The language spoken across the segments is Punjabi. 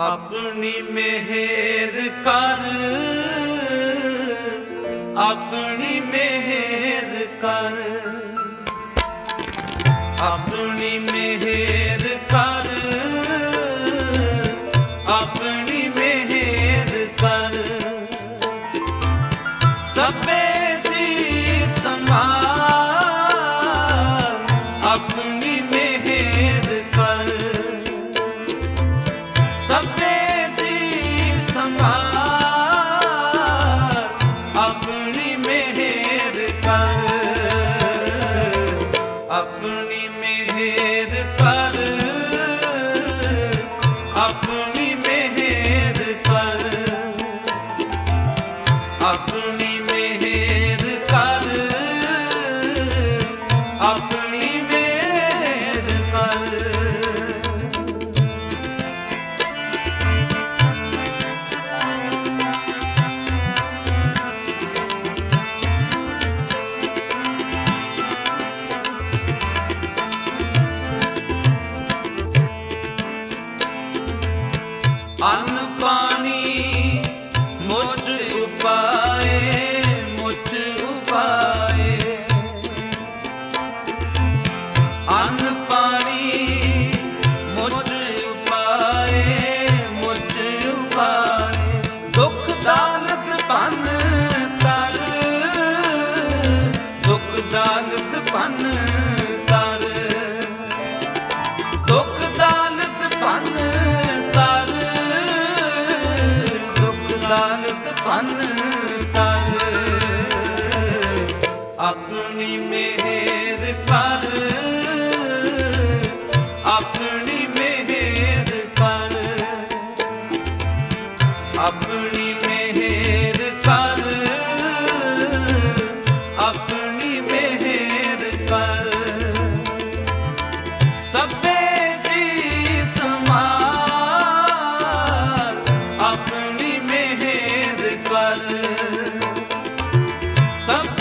ਆਪਣੀ ਮਿਹਰ ਕਰ। ਆਪਣੀ ਮਿਹਰ ਕਰ। ਆਪਣੀ ਮਿਹਰ ਕਰ। ਆਪਣੀ ਮਿਹਰ ਕਰ। ਸਭੇ ਦੀ ਸਮਾ ਆਪਣੀ अपना ਦੁੱਖ ਦਾਲਤ ਭੰਨ ਤਰ ਦੁੱਖ ਦਾਲਤ ਭੰਨ ਤਰ ਆਪਣੀ ਮਿਹਰ something.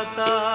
দাতা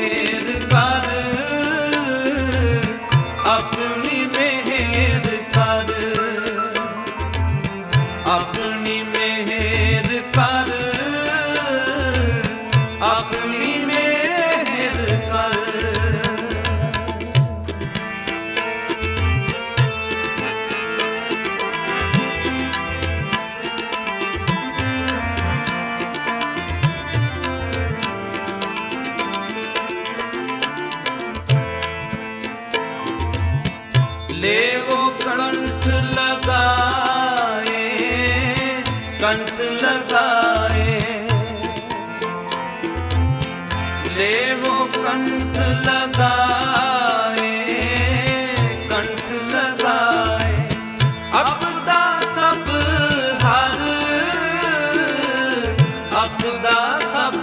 Yeah. ਕੰਠ ਲਗਾਏ। ਲੇਵੋ ਕੰਠ ਲਗਾਏ ਕੰਠ ਲਗਾਏ। ਅਪਦਾ ਸਭ ਹਰ ਅਪਦਾ ਸਭ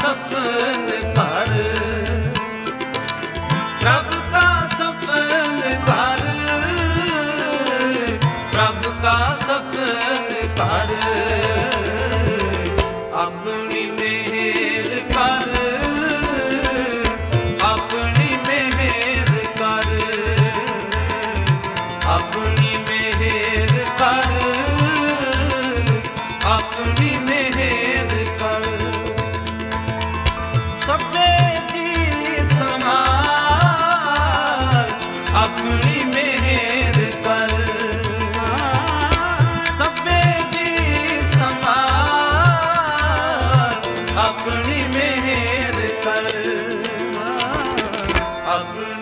सपन भर प्रभु का सपन भर प्रभु का सपन भर अपनी मेहर कर अपनी मेहर कर अपनी मेहर कर अपनी ਆਪਣੀ ਮਿਹਰ ਕਰ ਆਪਣੀ